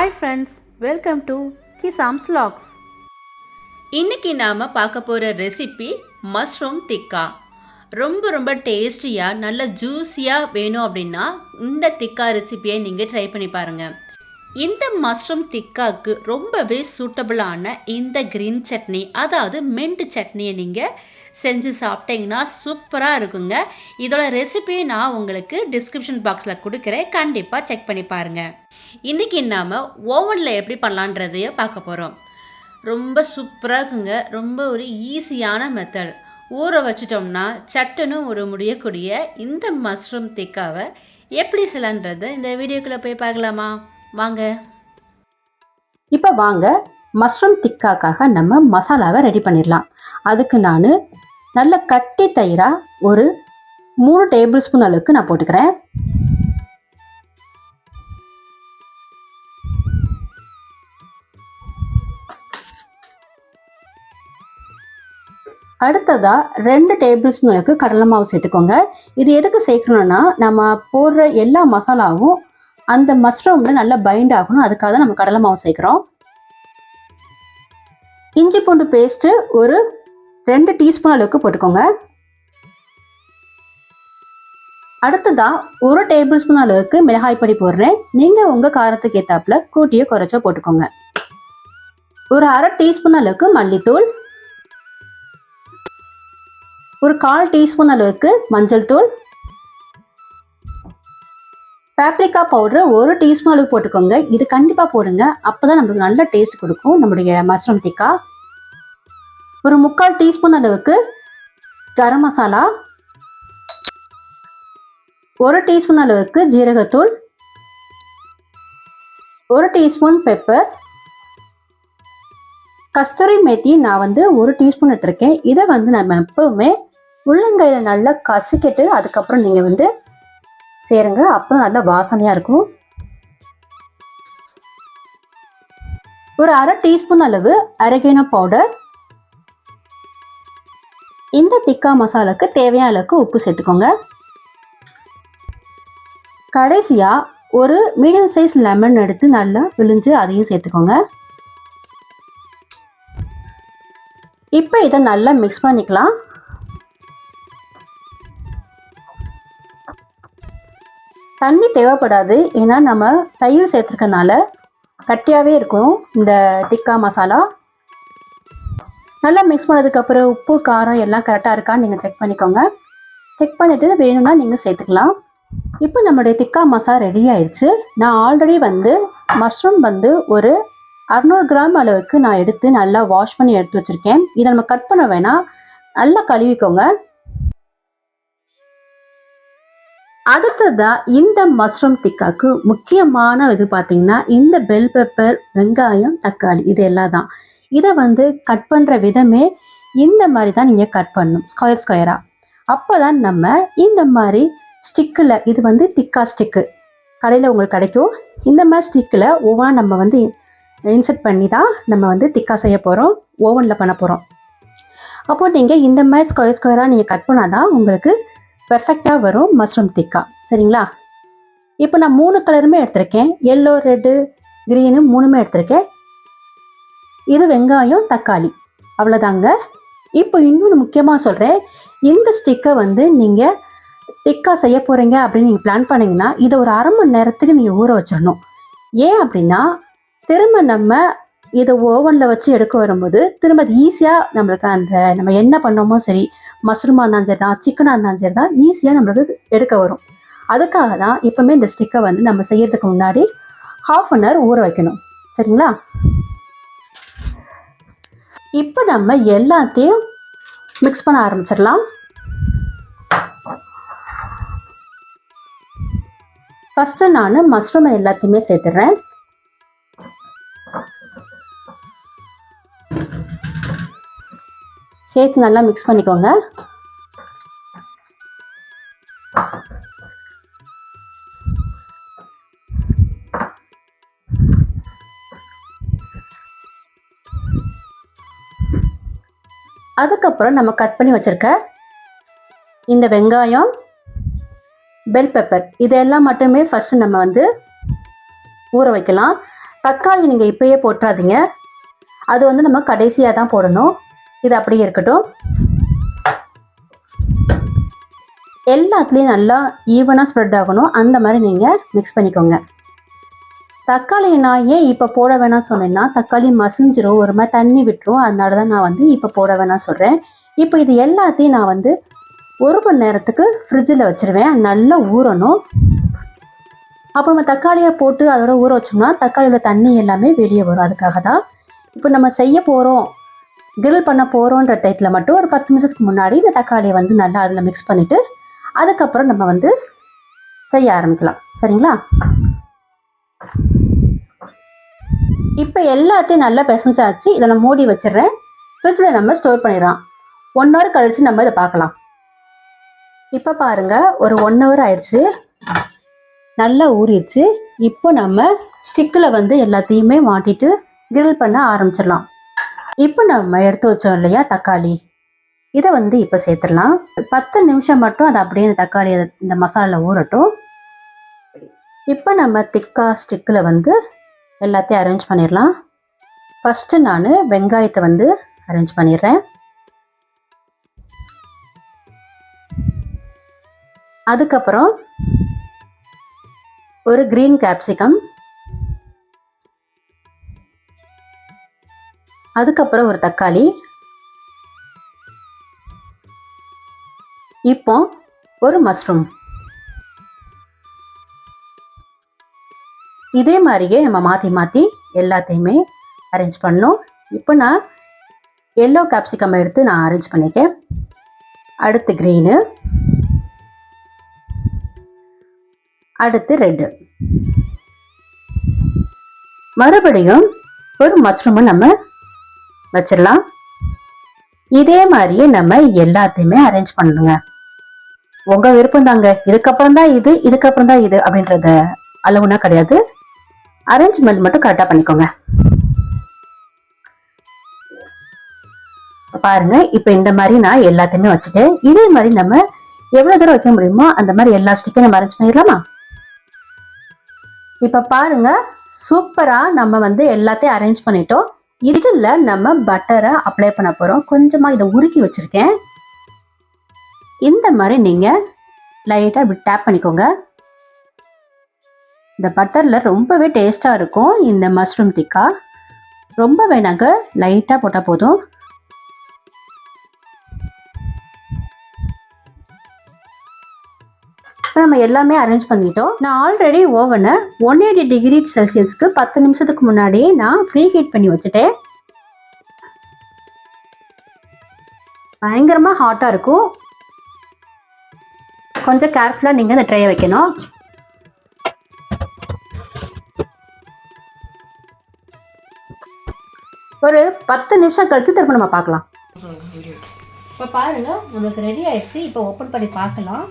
Hi friends welcome to Kisams logs இன்னைக்கு நாம் பார்க்க போகிற ரெசிபி மஷ்ரூம் திக்கா ரொம்ப ரொம்ப டேஸ்டியாக நல்ல ஜூஸியாக வேணும் அப்படின்னா இந்த திக்கா ரெசிபியை நீங்கள் ட்ரை பண்ணி பாருங்கள் இந்த மஷ்ரூம் திக்காக்கு ரொம்பவே சூட்டபிளான இந்த க்ரீன் சட்னி அதாவது மின்ட் சட்னியை நீங்கள் செஞ்சு சாப்பிட்டீங்கன்னா சூப்பராக இருக்குங்க. இதோட ரெசிபியை நான் உங்களுக்கு டிஸ்கிரிப்ஷன் பாக்ஸில் கொடுக்குறேன். கண்டிப்பாக செக் பண்ணி பாருங்கள் இன்றைக்கி நாம் ஓவனில் எப்படி பண்ணலான்றதையே பார்க்க போகிறோம் ரொம்ப சூப்பராக இருக்குங்க. ரொம்ப ஒரு ஈஸியான மெத்தட் ஊற வச்சிட்டோம்னா சட்டுன்னு ஒரு முடியக்கூடிய இந்த மஷ்ரூம் திக்காவை எப்படி செய்யலான்றதை இந்த வீடியோக்குள்ளே போய் பார்க்கலாமா? வாங்க. இப்போ வாங்க மஷ்ரூம் திக்காக்காக நம்ம மசாலாவை ரெடி பண்ணிடலாம். அதுக்கு நான் நல்ல கட்டி தயிராக ஒரு மூணு டேபிள் ஸ்பூன் அளவுக்கு நான் போட்டுக்கிறேன். அடுத்ததா ரெண்டு டேபிள் ஸ்பூன் அளவுக்கு கடலை மாவு சேர்த்துக்கோங்க. இது எதுக்கு சேர்க்கணும்னா நம்ம போடுற எல்லா மசாலாவும் அந்த மஷ்ரூமில் நல்லா பைண்ட் ஆகணும். அதுக்காக தான் நம்ம கடலை மாவு சேர்க்குறோம். இஞ்சி பூண்டு பேஸ்ட்டு ஒரு ரெண்டு டீஸ்பூன் அளவுக்கு போட்டுக்கோங்க. அடுத்ததா ஒரு டேபிள் ஸ்பூன் அளவுக்கு மிளகாய் பொடி போடுறேன். நீங்கள் உங்கள் காரத்துக்கு ஏற்றாப்புல கூட்டியோ குறைச்சோ போட்டுக்கோங்க. ஒரு அரை டீஸ்பூன் அளவுக்கு மல்லித்தூள். ஒரு கால் டீஸ்பூன் அளவுக்கு மஞ்சள் தூள். பேப்ரிக்கா பவுடர் ஒரு டீஸ்பூன் அளவு போட்டுக்கோங்க. இது கண்டிப்பாக போடுங்க. அப்போ தான் நம்மளுக்கு நல்ல டேஸ்ட் கொடுக்கும். நம்மளுடைய மஷ்ரூம் டிக்கா ஒரு முக்கால் டீஸ்பூன் அளவுக்கு கரம் மசாலா ஒரு டீஸ்பூன் அளவுக்கு ஜீரகத்தூள். ஒரு டீஸ்பூன் பெப்பர் கஸ்தூரி மேத்தி நான் வந்து ஒரு டீஸ்பூன் எடுத்திருக்கேன். இதை வந்து நம்ம எப்பவுமே உள்ளங்கையில் நல்லா கசிக்கிட்டு அதுக்கப்புறம் நீங்கள் வந்து சேருங்க. அப்போ நல்லா வாசனையாக இருக்கும். ஒரு அரை டீஸ்பூன் அளவு அரகேனோ பவுடர் இந்த திக்கா மசாலாக்கு தேவையான அளவுக்கு உப்பு சேர்த்துக்கோங்க. கடைசியாக ஒரு மீடியம் சைஸ் லெமன் எடுத்து நல்லா விழிஞ்சு அதையும் சேர்த்துக்கோங்க. இப்போ இதை நல்லா மிக்ஸ் பண்ணிக்கலாம். தண்ணி தேவைப்படாது. ஏன்னா நம்ம தயிர் சேர்த்துருக்கனால கட்டியாகவே இருக்கும் இந்த திக்கா மசாலா. நல்லா மிக்ஸ் பண்ணதுக்கப்புறம் உப்பு காரம் எல்லாம் கரெக்டாக இருக்கான்னு நீங்கள் செக் பண்ணிக்கோங்க. செக் பண்ணிவிட்டு வேணும்னா நீங்கள் சேர்த்துக்கலாம். இப்போ நம்மளுடைய திக்கா மசாலா ரெடி ஆயிடுச்சு நான் ஆல்ரெடி வந்து மஷ்ரூம் வந்து ஒரு அறநூறு கிராம் அளவுக்கு நான் எடுத்து நல்லா வாஷ் பண்ணி எடுத்து வச்சுருக்கேன். இதை நம்ம கட் பண்ண வேணாம். நல்லா கழுவிக்கோங்க. அடுத்ததா இந்த மஷ்ரூம் திக்காக்கு முக்கியமான இது பார்த்தீங்கன்னா இந்த பெல் பெப்பர் வெங்காயம் தக்காளி இது எல்லாம் தான் இதை வந்து கட் பண்ணுற விதமே இந்த மாதிரி தான் நீங்கள் கட் பண்ணணும் ஸ்கொயர் ஸ்கொயராக அப்போ தான் நம்ம இந்த மாதிரி ஸ்டிக்கில் இது வந்து திக்கா ஸ்டிக்கு கடையில் உங்களுக்கு கிடைக்கும். இந்த மாதிரி ஸ்டிக்கில் ஒவ்வொன்றா நம்ம வந்து இன்செர்ட் பண்ணி தான் நம்ம வந்து திக்கா செய்ய போகிறோம் ஓவனில் பண்ண போகிறோம் அப்போ நீங்கள் இந்த மாதிரி ஸ்கொயர் ஸ்கொயராக நீங்கள் கட் பண்ணால் தான் உங்களுக்கு பெர்ஃபெக்டாக வரும் மஷ்ரூம் திக்கா சரிங்களா? இப்போ நான் மூணு கலருமே எடுத்திருக்கேன். எல்லோ ரெட்டு க்ரீனு மூணுமே எடுத்திருக்கேன். இது வெங்காயம் தக்காளி. அவ்வளோதாங்க. இப்போ இன்னொன்று முக்கியமாக சொல்கிறேன் இந்த ஸ்டிக்கை வந்து நீங்கள் திக்கா செய்ய போகிறீங்க அப்படின்னு நீங்கள் பிளான் பண்ணீங்கன்னா இதை ஒரு அரை மணி நேரத்துக்கு நீங்கள் ஊற வச்சிடணும். ஏன் அப்படின்னா திரும்ப நம்ம இதை ஓவனில் வச்சு எடுக்க வரும்போது திரும்ப அது ஈஸியாக நம்மளுக்கு அந்த நம்ம என்ன பண்ணோமோ சரி மஷ்ரூமாக இருந்தாலும் சரி தான் சிக்கனாக இருந்தாலும் சரி தான் ஈஸியாக நம்மளுக்கு எடுக்க வரும். அதுக்காக தான் எப்பவுமே இந்த ஸ்டிக்கை வந்து நம்ம செய்யறதுக்கு முன்னாடி ஹாஃப் அன் ஹவர் ஊற வைக்கணும். சரிங்களா? இப்போ நம்ம எல்லாத்தையும் மிக்ஸ் பண்ண ஆரம்பிச்சிடலாம். ஃபஸ்ட்டு நான் மஷ்ரூமை எல்லாத்தையுமே சேர்த்துடுறேன். சேர்த்து நல்லா மிக்ஸ் பண்ணிக்கோங்க. அதுக்கப்புறம் நம்ம கட் பண்ணி வச்சிருக்க இந்த வெங்காயம் பெல் பெப்பர் இதெல்லாம் மட்டுமே ஃபஸ்ட்டு நம்ம வந்து ஊற வைக்கலாம். தக்காளி நீங்கள் இப்பயே போட்டுறாதீங்க அது வந்து நம்ம கடைசியாக தான் போடணும். இது அப்படியே இருக்கட்டும். எல்லாத்துலேயும் நல்லா ஈவனாக ஸ்ப்ரெட் ஆகணும். அந்த மாதிரி நீங்கள் மிக்ஸ் பண்ணிக்கோங்க. தக்காளி நான் ஏன் இப்போ போட வேணாம் சொன்னேன்னா தக்காளி மசிஞ்சிரும் ஒரு மாதிரி தண்ணி விட்டுரும். அதனால தான் நான் வந்து இப்போ போட வேணாம் சொல்கிறேன் இப்போ இது எல்லாத்தையும் நான் வந்து ஒரு மணி நேரத்துக்கு ஃப்ரிட்ஜில் வச்சுருவேன். நல்லா ஊறணும். அப்புறம் நம்ம தக்காளியை போட்டு அதோட ஊற வச்சோம்னா தக்காளியோட தண்ணி எல்லாமே வெளியே வரும். அதுக்காக தான் இப்போ நம்ம செய்ய போகிறோம் கிரில் பண்ண போகிறோன்ற டயத்தில் மட்டும் ஒரு பத்து நிமிஷத்துக்கு முன்னாடி இந்த தக்காளியை வந்து நல்லா அதில் மிக்ஸ் பண்ணிவிட்டு அதுக்கப்புறம் நம்ம வந்து செய்ய ஆரம்பிக்கலாம். சரிங்களா? இப்போ எல்லாத்தையும் நல்லா பிசைஞ்சாச்சு. இதை நான் மூடி வச்சிடுறேன். ஃப்ரிட்ஜில் நம்ம ஸ்டோர் பண்ணிடலாம். ஒன் ஹவர் கழித்து நம்ம இதை பார்க்கலாம். இப்போ பாருங்கள் ஒரு ஒன் ஹவர் ஆயிடுச்சு. நல்லா ஊறிடுச்சு. இப்போ நம்ம ஸ்டிக்கில் வந்து எல்லாத்தையுமே மாட்டிட்டு கிரில் பண்ண ஆரம்பிச்சிடலாம். இப்போ நம்ம எடுத்து வச்சோம் இல்லையா தக்காளி? இதை வந்து இப்போ சேர்த்துடலாம். பத்து நிமிஷம் மட்டும் அதை அப்படியே இந்த தக்காளி இந்த மசாலாவில் ஊறட்டும். இப்போ நம்ம திக்கா ஸ்டிக்கில் வந்து எல்லாத்தையும் அரேஞ்ச் பண்ணிடலாம். ஃபஸ்ட்டு நான் வெங்காயத்தை வந்து அரேஞ்ச் பண்ணிடுறேன். அதுக்கப்புறம் ஒரு க்ரீன் கேப்சிகம் அதுக்கப்புறம் ஒரு தக்காளி. இப்போ ஒரு மஷ்ரூம். இதே மாதிரியே நம்ம மாற்றி மாற்றி எல்லாத்தையுமே அரேஞ்ச் பண்ணோம் இப்போ நான் எல்லோ கேப்சிகம் எடுத்து நான் அரேஞ்ச் பண்ணிக்கேன். அடுத்து க்ரீனு அடுத்து ரெட்டு மறுபடியும் ஒரு மஷ்ரூமை நம்ம வச்சிடலாம். இதே மாதிரியே நம்ம எல்லாத்தையுமே அரேஞ்ச் பண்ணுங்க உங்க விருப்பம் தாங்க. இதுக்கப்புறம் தான் இது இதுக்கப்புறம் தான் இது அப்படின்றத அளவுனா கிடையாது. அரேஞ்ச்மெண்ட் மட்டும் கரெக்டாக பண்ணிக்கோங்க. பாருங்க இப்போ இந்த மாதிரி நான் எல்லாத்தையுமே வச்சுட்டேன். இதே மாதிரி நம்ம எவ்வளோ தூரம் வைக்க முடியுமோ அந்த மாதிரி எல்லா ஸ்டிக்கையும் நம்ம அரேஞ்ச் பண்ணிடலாமா? இப்போ பாருங்க சூப்பராக நம்ம வந்து எல்லாத்தையும் அரேஞ்ச் பண்ணிட்டோம். இதில் நம்ம பட்டரை அப்ளை பண்ண போகிறோம் கொஞ்சமாக இதை உருக்கி வச்சுருக்கேன். இந்த மாதிரி நீங்கள் லைட்டாக இப்படி டேப் பண்ணிக்கோங்க. இந்த பட்டரில் ரொம்பவே டேஸ்ட்டாக இருக்கும். இந்த மஷ்ரூம் டிக்கா ரொம்ப வேணாங்க. லைட்டாக போட்டால் போதும். இப்போ நம்ம எல்லாமே அரேஞ்ச் பண்ணிட்டோம். நான் ஆல்ரெடி ஓவனை ஒன் எயிட்டி டிகிரி செல்சியஸ்க்கு பத்து நிமிஷத்துக்கு முன்னாடியே நான் ஃப்ரீ ஹீட் பண்ணி வச்சுட்டேன். பயங்கரமாக ஹாட்டாக இருக்கும். கொஞ்சம் கேர்ஃபுல்லாக நீங்கள் அந்த ட்ரையை வைக்கணும். ஒரு பத்து நிமிஷம் கழிச்சு திரும்ப நம்ம பார்க்கலாம். இப்போ பாருங்க நம்மளுக்கு ரெடி ஆயிடுச்சு. இப்போ ஓப்பன் பண்ணி பார்க்கலாம்.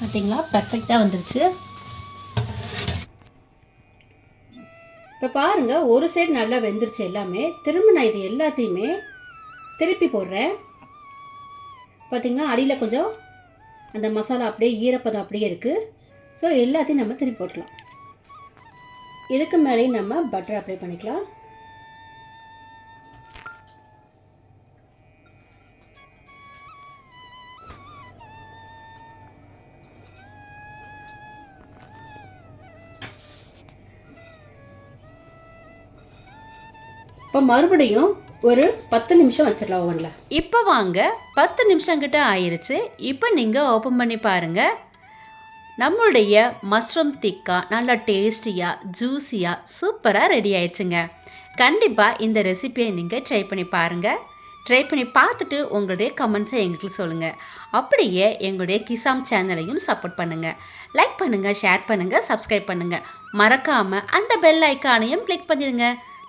பார்த்தீங்களா பர்ஃபெக்டாக வந்துருச்சு. இப்போ பாருங்கள் ஒரு சைடு நல்லா வெந்துருச்சு எல்லாமே. திரும்ப நான் இது எல்லாத்தையுமே திருப்பி போடுறேன். பார்த்தீங்கன்னா அடியில் கொஞ்சம் அந்த மசாலா அப்படியே ஈரப்பதம் அப்படியே இருக்குது ஸோ எல்லாத்தையும் நம்ம திருப்பி போட்டலாம் இதுக்கு மேலேயும் நம்ம பட்டர் அப்ளை பண்ணிக்கலாம். இப்போ மறுபடியும் ஒரு பத்து நிமிஷம் வச்சிடலாம் ஓவனில் இப்போ வாங்க பத்து நிமிஷம் கிட்ட ஆயிடுச்சு இப்போ நீங்கள் ஓப்பன் பண்ணி பாருங்கள் நம்மளுடைய மஷ்ரூம் திக்கா நல்லா டேஸ்டியாக ஜூஸியாக சூப்பராக ரெடி ஆயிடுச்சுங்க. கண்டிப்பாக இந்த ரெசிபியை நீங்கள் ட்ரை பண்ணி பாருங்கள் ட்ரை பண்ணி பார்த்துட்டு உங்களுடைய கமெண்ட்ஸை எங்களுக்கு சொல்லுங்கள் அப்படியே எங்களுடைய கிசாம் சேனலையும் சப்போர்ட் பண்ணுங்கள் லைக் பண்ணுங்கள் ஷேர் பண்ணுங்கள் சப்ஸ்கிரைப் பண்ணுங்கள் மறக்காமல் அந்த பெல் ஐக்கானையும் கிளிக் பண்ணிடுங்க.